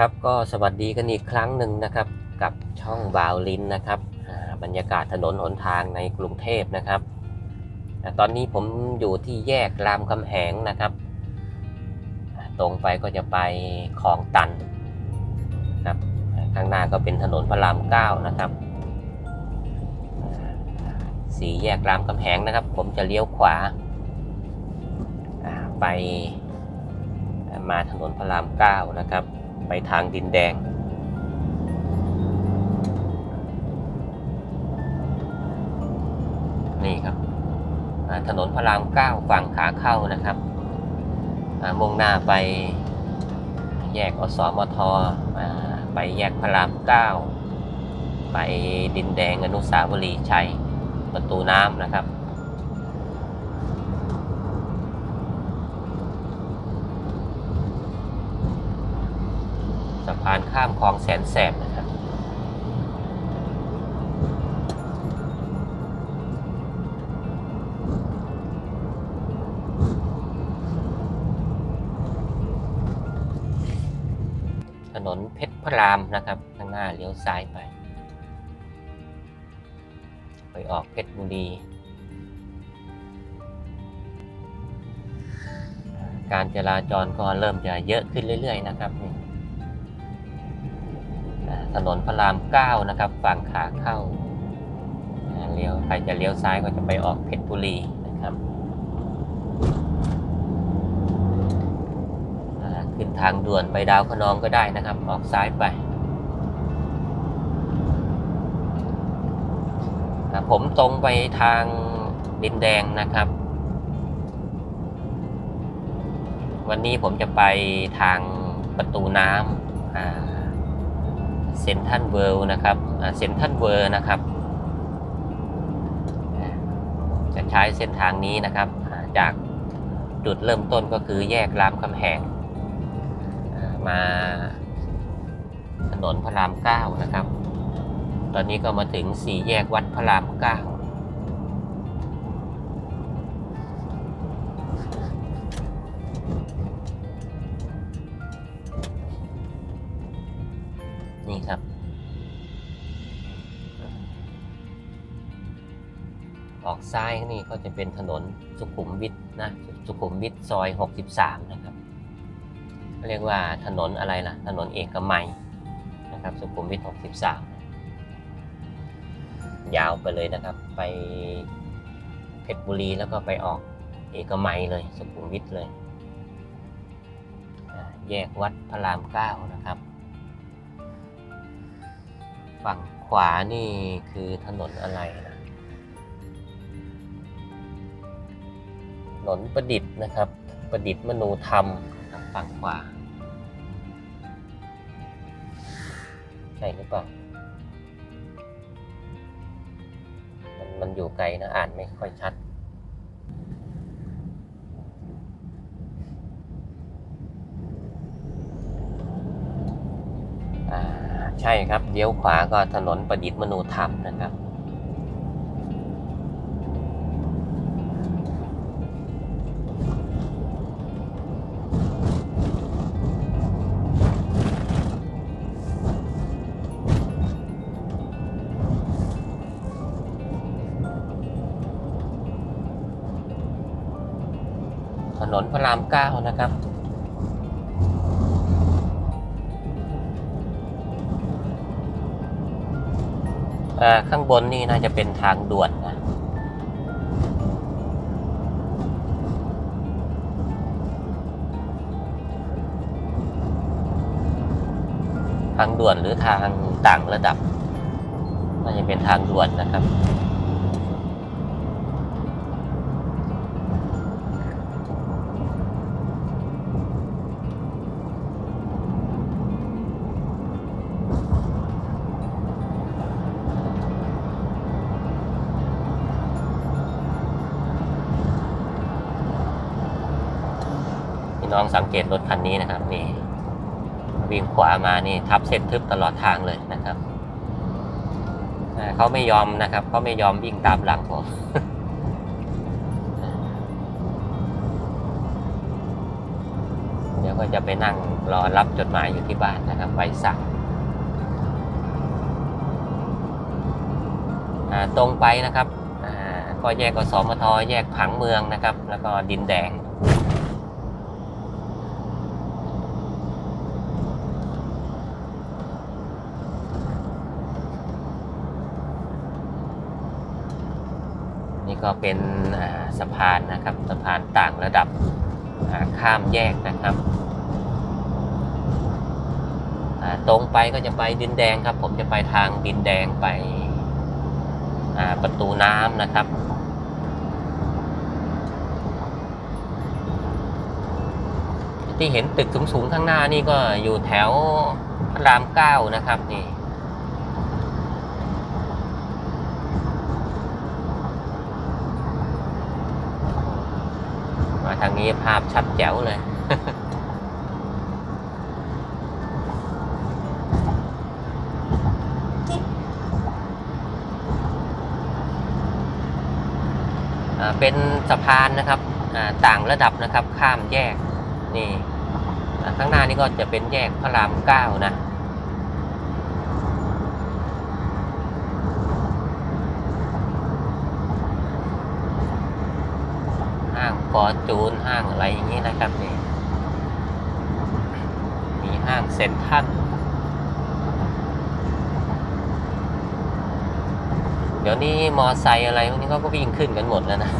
ครับก็สวัสดีกันอีกครั้งหนึ่งนะครับกับช่องบาวลินนะครับบรรยากาศถนนหนทางในกรุงเทพนะครับ ตอนนี้ผมอยู่ที่แยกรามคำแหงนะครับ ตรงไปก็จะไปคลองตันนะครับข้างหน้าก็เป็นถนนพระรามเก้านะครับสี่แยกรามคำแหงนะครับ ผมจะเลี้ยวขวาอ่าไปมาถนนพระรามเก้านะครับ ไปทางดินแดง นี่ครับถนนพระรามเก้าฝั่งขาเข้านะครับมุ่งหน้าไปแยกอสมทไปแยกพระรามเก้าไปดินแดงอนุสาวรีย์ชัยประตูน้ำนะครับ สะพาน ข้ามคลองแสนแสบนะครับถนนเพชรพระรามนะครับข้างหน้าเลี้ยวซ้ายไป ไปออกเพชรบุรีการจราจรก็เริ่มจะเยอะขึ้นเรื่อย ๆ นะครับนี่ ถนนพระรามเก้านะครับ ฝั่งขาเข้าเลี้ยวใครจะเลี้ยวซ้ายก็จะไปออกเพชรบุรีนะครับขึ้นทางด่วนไปดาวคะนองก็ได้นะครับ ออกซ้ายไป ผมตรงไปทางดินแดงนะครับ วันนี้ผมจะไปทางประตูน้ำอ่า เซนทันเวิลด์นะครับเซนทันเวิร์นะครับ จะใช้เส้นทางนี้นะครับจากจุดเริ่มต้นก็คือแยกรามคำแหงมาถนนพระรามเก้านะครับ ตอนนี้ก็มาถึงสี่แยกวัดพระรามเก้า นี่ครับออกซ้ายนี่ก็จะเป็นถนนสุขุมวิทนะสุขุมวิทซอย 63 นะครับเรียกว่าถนนอะไรล่ะ ถนนเอกมัยนะครับ สุขุมวิท 63 ยาวไปเลยนะครับ ไปเพชรบุรีแล้วก็ไปออกเอกมัยเลย สุขุมวิทเลย แยกวัดพระราม9นะครับ ฝั่งขวานี่คือถนนอะไรนะถนนประดิษฐ์นะครับ ประดิษฐ์มนูธรรมฝั่งขวาใช่หรือเปล่ามันมันอยู่ไกลนะอ่านไม่ค่อยชัด อ่า ใช่ครับเลี้ยวขวาก็ถนนประดิษฐ์มนูธรรมนะครับ ถนนพระรามเก้านะครับ ข้างบนนี่น่าจะเป็นทางด่วนนะทางด่วนหรือทางต่างระดับน่าจะเป็นทางด่วนนะครับ สังเกตรถคันนี้นะครับนี่วิ่งขวามานี่ทับเส้นทึบตลอดทางเลยนะครับเขาไม่ยอมนะครับเขาไม่ยอมวิ่งตามหลังผมเดี๋ยวก็จะไปนั่งรอรับจดหมายอยู่ที่บ้านนะครับใบสั่งตรงไปนะครับก็แยกกสมทแยกผังเมืองนะครับ แล้วก็ดินแดง นี่ ก็เป็นสะพานนะครับสะพานต่างระดับข้ามแยกนะครับตรงไปก็จะไปดินแดงครับ ผมจะไปทางดินแดงไปประตูน้ำนะครับที่เห็นตึกสูงๆข้างหน้านี่ก็อยู่แถวพระรามเก้านะครับนี่ มาทาง นี้ภาพชัดแจ๋วเลย เป็นสะพานนะครับต่างระดับนะครับข้ามแยกนี่ข้างหน้านี่ก็จะเป็นแยกพระรามเก้านะ ห้าง ฟอร์จูนห้างอะไรอย่างนี้นะครับนี่มีห้างเซ็นทรัลเดี๋ยวนี้มอไซค์อะไรพวกนี้เขาก็วิ่งขึ้นกันหมดแล้วนะ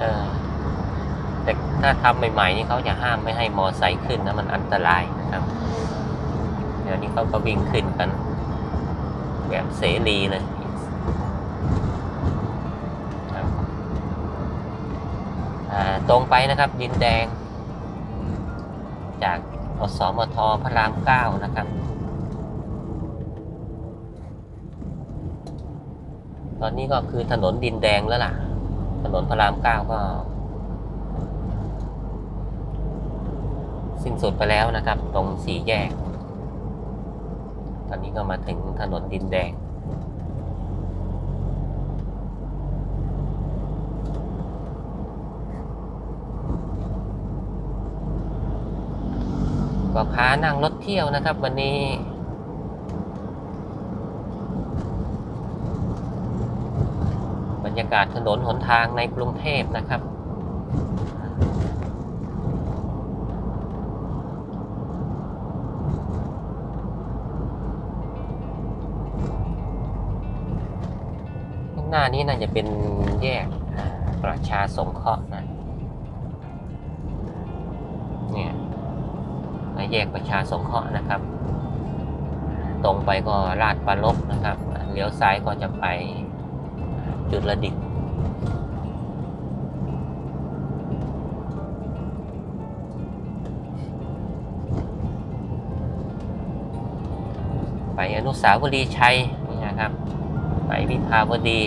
เออแต่ถ้าทำใหม่ๆนี่เขาจะห้ามไม่ให้มอไซค์ขึ้นนะมันอันตรายนะครับ เดี๋ยวนี้เขาก็วิ่งขึ้นกัน แบบเสรีเลยครับ อ่า ตรงไปนะครับดินแดง จากอสมทพระรามเก้านะครับ ตอนนี้ก็คือถนนดินแดงแล้วล่ะ ถนนพระรามเก้าก็ สิ้นสุดไปแล้วนะครับ ตรงสี่แยก ตอนนี้ก็มาถึงถนนดินแดง ก็พานั่งรถเที่ยวนะครับ วันนี้ บรรยากาศถนนหนทางในกรุงเทพนะครับข้างหน้านี้น่าจะเป็นแยกประชาสงเคราะห์นะ แยกประชาสงเคราะห์นะครับ ตรงไปก็ลาดปลาลบนะครับเลี้ยวซ้ายก็จะไปจุดระดิษฐ์ไปอนุสาวรีย์ชัยนี่นะครับ ไปวิภาวดี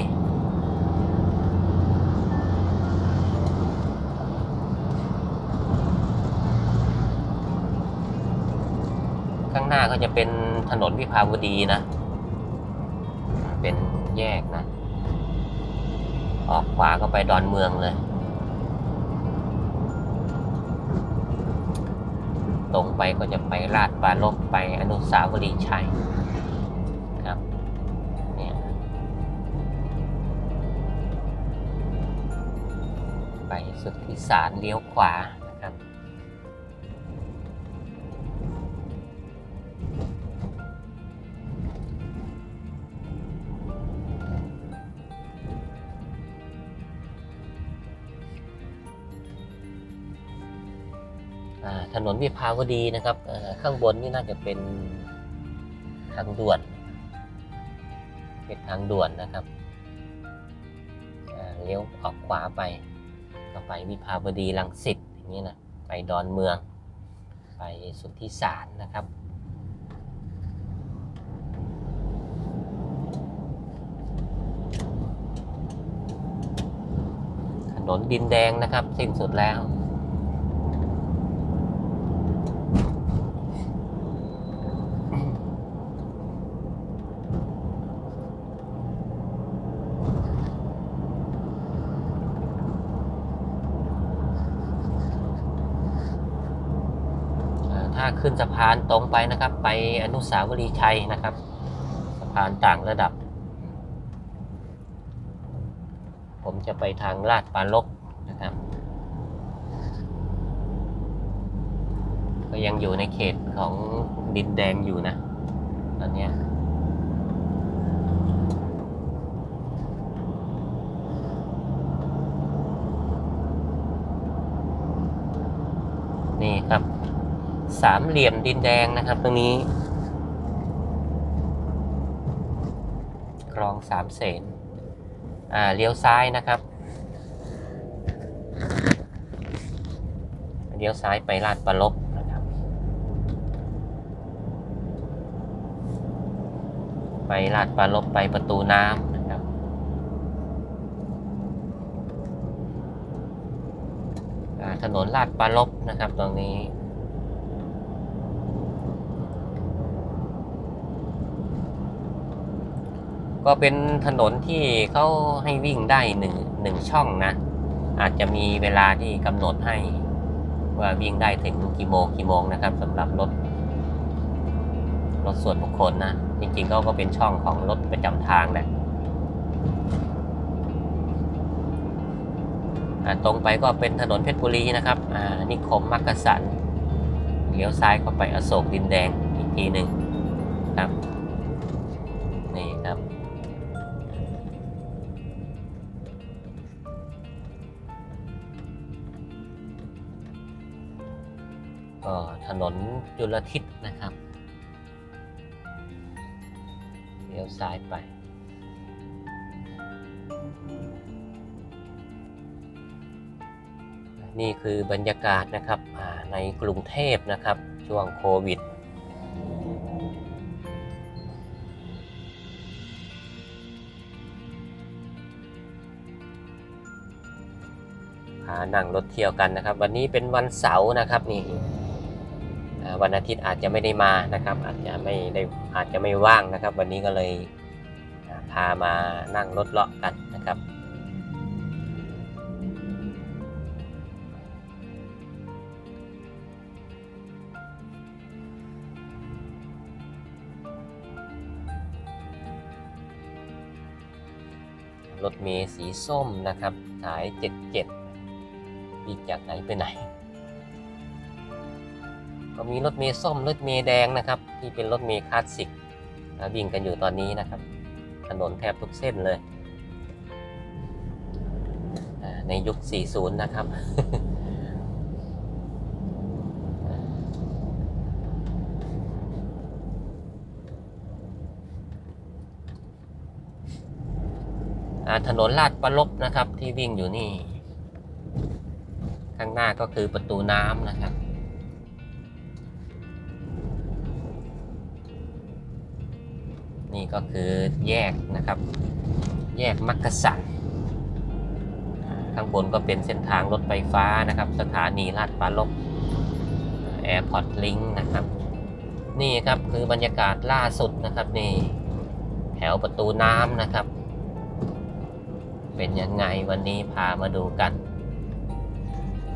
ก็จะเป็นถนนวิภาวดีนะ เป็นแยกนะ ออกขวาก็ไปดอนเมืองเลย ตรงไปก็จะไปลาดปลาลบไปอนุสาวรีย์ชัยครับเนี่ยไปสุทธิสารเลี้ยวขวา ถนนวิภาวดีนะครับข้างบนนี่น่าจะเป็นทางด่วน เป็นทางด่วนนะครับเลี้ยวออกขวาไปก็ไปวิภาวดีลังสิตอย่างนี้นะไปดอนเมือง ไปสุทธิสารนะครับถนนดินแดงนะครับ สิ้นสุดแล้ว ถ้าขึ้นสะพานตรงไปนะครับ ไปอนุสาวรีย์ชัยนะครับ สะพานต่างระดับ ผมจะไปทางลาดปลาลบนะครับ ก็ยังอยู่ในเขตของดินแดงอยู่นะตอนนี้นี่ครับ สามเหลี่ยมดินแดงนะครับ ตรงนี้คลองสามเสนอ่าเลี้ยวซ้ายนะครับเลี้ยวซ้ายไปลาดปลาลบนะครับ ไปลาดปลาลบไปประตูน้ำนะครับ ถนนลาดปลาลบนะครับตรงนี้ ก็เป็นถนนที่เขาให้วิ่งได้หนึ่งหนึ่งช่องนะ อาจจะมีเวลาที่กำหนดให้ ว่าวิ่งได้ถึงกี่โมงกี่โมงนะครับสำหรับรถรถส่วนบุคคลนะ จริงๆเขาก็เป็นช่องของรถประจำทางแหละตรงไปก็เป็นถนนเพชรบุรีนะครับอ่านิคมมักกะสันเลี้ยวซ้ายเข้าไปอโศกดินแดงอีกทีหนึ่งครับ ก็ถนนจุลทิศนะครับเลี้ยวซ้ายไปนี่คือบรรยากาศนะครับในกรุงเทพนะครับ ช่วงโควิด พานั่งรถเที่ยวกันนะครับ วันนี้เป็นวันเสาร์นะครับนี่ วันอาทิตย์อาจจะไม่ได้มานะครับ อาจจะไม่ได้อาจจะไม่ว่างนะครับ วันนี้ก็เลยพามานั่งรถเลาะกันนะครับรถเมล์สีส้มนะครับ สาย 77วิ่งจากไหนไปไหน มีรถเมล์ส้มรถเมล์แดงนะครับ ที่เป็นรถเมล์คลาสสิกวิ่งกันอยู่ตอนนี้นะครับ ถนนแทบทุกเส้นเลย ในยุค 40 นะครับถนนลาดปลาลบนะครับที่วิ่งอยู่นี่ ข้างหน้าก็คือประตูน้ำนะครับ ก็คือแยกนะครับ แยกมักกะสันข้างบนก็เป็นเส้นทางรถไฟฟ้านะครับ สถานีลาดปลาลบแอร์พอร์ตลิงนะครับ นี่ครับคือบรรยากาศล่าสุดนะครับนี่แถวประตูน้ำนะครับ เป็นยังไงวันนี้พามาดูกัน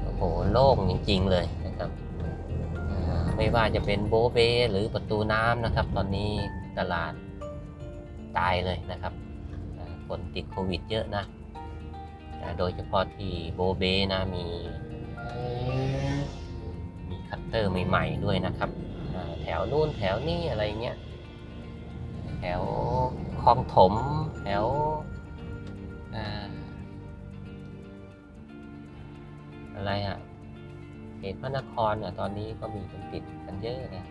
โอ้โหโล่งจริงๆเลยนะครับไม่ว่าจะเป็นโบเบหรือประตูน้ำนะครับ ตอนนี้ตลาด ตายเลยนะครับคนติดโควิดเยอะนะ โดยเฉพาะที่โบเบนะมีมีคัตเตอร์ใหม่ๆด้วยนะครับ แถวนู่นแถวนี้อะไรเงี้ย แถวคลองถมแถวอะไรอะเขตพระนครอะตอนนี้ก็มีคนติดกันเยอะนะ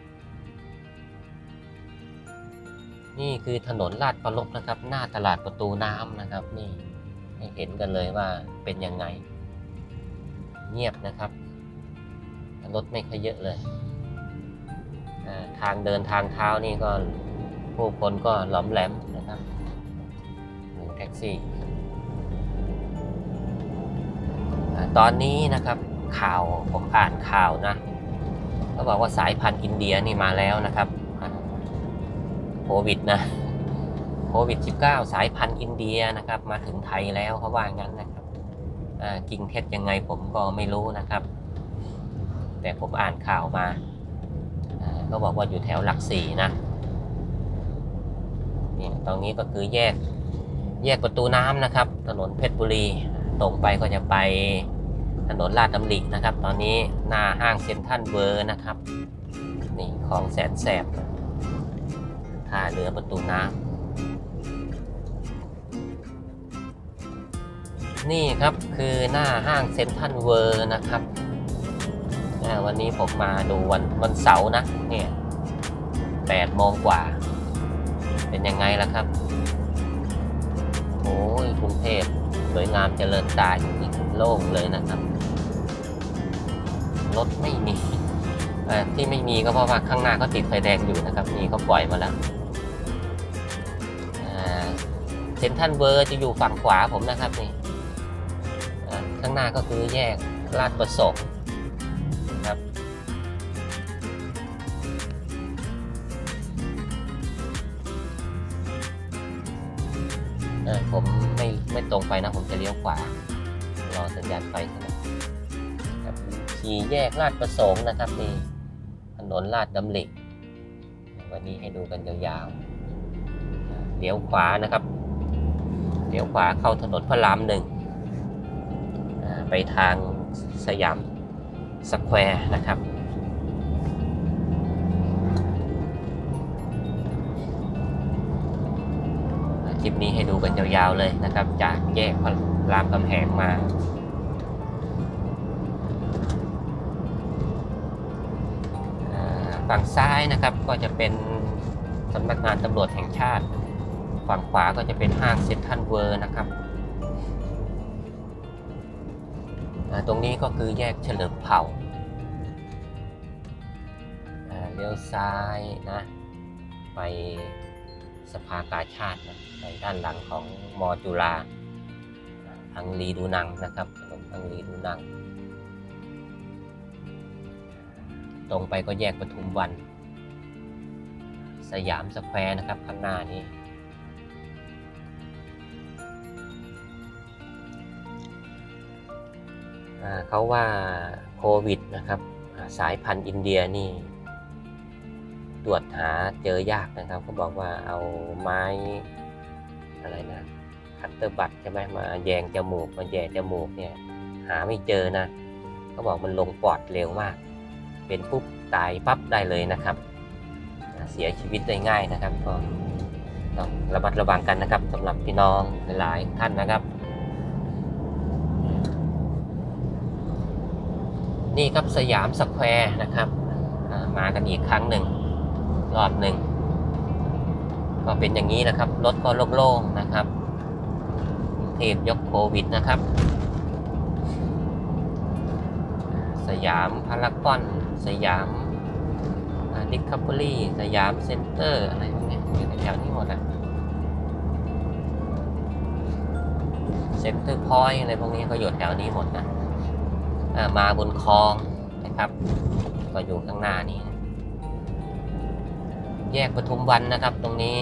นี่คือถนนลาดประลบนะครับ หน้าตลาดประตูน้ำนะครับ นี่ให้เห็นกันเลยว่าเป็นยังไง เงียบนะครับรถไม่ค่อยเยอะเลย ทางเดินทางเท้านี่ก็ผู้คนก็หลอมแหลมนะครับหมู่แท็กซี่ ตอนนี้นะครับข่าวผมอ่านข่าวนะเขาบอกว่าสายพันธุ์อินเดียนี่มาแล้วนะครับ โควิดนะโควิด -19 สายพันธุ์อินเดียนะครับ มาถึงไทยแล้วเขาว่างั้นนะครับอ่งเท็จยังไงผมก็ไม่รู้นะครับ แต่ผมอ่านข่าวมาเขาบอกว่าอยู่แถวหลักสี่นะนี่ตรงนี้ก็คือแยกแยกประตูน้ำนะครับ ถนนเพชรบุรีตรงไปก็จะไปถนนลาดดำรินะครับ ตอนนี้หน้าห้างเซ็นทรัลเวอร์นะครับนี่ของแสนแสบ ท่าเรือประตูน้ำนี่ครับคือหน้าห้างเซ็นทรัลเวอร์นะครับวันนี้ผมมาดูวันวันเสาร์นะเนี่ยแปดโมงกว่า เป็นยังไงล่ะครับโอ้ยกรุงเทพสวยงามเจริญตาจริงๆโล่งเลยนะครับรถไม่มีที่ไม่มีก็เพราะว่าข้างหน้าก็ติดไฟแดงอยู่นะครับ นี่เขาปล่อยมาแล้ว เซนทันเวอร์จะอยู่ฝั่งขวาผมนะครับนี่ข้างหน้าก็คือแยกลาดประสงค์ครับผมไม่ไม่ตรงไปนะผมจะเลี้ยวขวารอสัญญาณไฟนั้นครับสี่แยกลาดประสงค์นะครับนี่ถนนลาดดำริวันนี้ให้ดูกันยาวๆเลี้ยวขวานะครับ เลี้ยวขวาเข้าถนนพระรามหนึ่งไปทางสยามสแควร์นะครับคลิปนี้ให้ดูกันยาวๆเลยนะครับ จากแยกพระรามคำแหงมาอ่าฝั่งซ้ายนะครับก็จะเป็นสำนักงานตำรวจแห่งชาติ ฝั่งขวาก็จะเป็นห้างเซ็นทรัลเวิร์นะครับ ตรงนี้ก็คือแยกเฉลิมเผ่าเลี้ยวซ้ายนะ ไปสภากาชาตินะในด้านหลังของมอจุฬาอังรีดูนังนะครับถนนอังรีดูนัง ตรงไปก็แยกปทุมวัน สยามสแควร์นะครับข้างหน้านี้ เขาว่าโควิดนะครับสายพันธุ์อินเดียนี่ ตรวจหาเจอยากนะครับเขาบอกว่าเอาไม้อะไรนะคัตเตอร์บัตใช่ไหมมาแยงจมูกมาแย่จมูกเนี่ยหาไม่เจอนะเขาบอกมันลงปอดเร็วมาก เป็นปุ๊บตายปั๊บได้เลยนะครับเสียชีวิตได้ง่ายนะครับก็ต้องระมัดระวังกันนะครับสำหรับพี่น้องหลายๆท่านนะครับ นี่ครับสยามสแควร์นะครับมากันอีกครั้งหนึ่งรอบหนึ่งก็เป็นอย่างนี้นะครับ รถก็โล่งๆนะครับเทพยกโควิดนะครับ สยามพารากอน สยามดิคัพเบอรี่ สยามเซ็นเตอร์อะไรพวกนี้อยู่แถวๆนี้หมดอะเซ็นเตอร์พอยต์อะไรพวกนี้ก็อยู่แถวนี้หมดนะ มาบนคลองนะครับ ก็อยู่ข้างหน้านี้นะแยกปทุมวันนะครับตรงนี้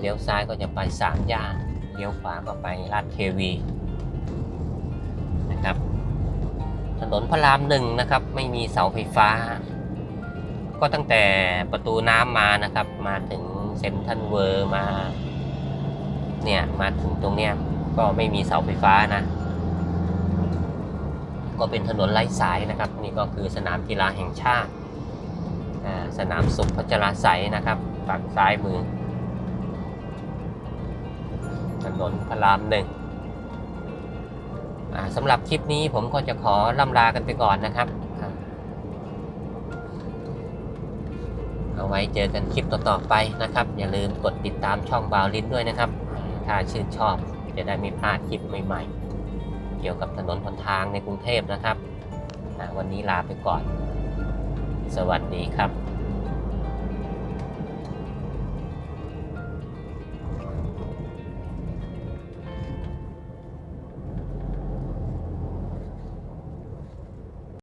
เลี้ยวซ้ายก็จะไปสามย่านเลี้ยวขวาก็ไปลาดเทวีนะครับ ถนนพระรามหนึ่งนะครับ ไม่มีเสาไฟฟ้า ก็ตั้งแต่ประตูน้ำมานะครับ มาถึงเซนทรัลเวอร์มาเนี่ยมาถึงตรงเนี้ยก็ไม่มีเสาไฟฟ้านะ ก็เป็นถนนไร้สายนะครับ นี่ก็คือสนามกีฬาแห่งชาติสนามสุขพัชราไสยนะครับฝั่งซ้ายมือ ถนนพระรามหนึ่งสำหรับคลิปนี้ผมก็จะขอล่ำลากันไปก่อนนะครับ เอาไว้เจอกันคลิปต่อๆไปนะครับ อย่าลืมกดติดตามช่องบาวลินด้วยนะครับ ถ้าชื่นชอบจะได้ไม่พลาดคลิปใหม่ๆ เกี่ยวกับถนนหนทางในกรุงเทพนะครับ วันนี้ลาไปก่อน สวัสดีครับ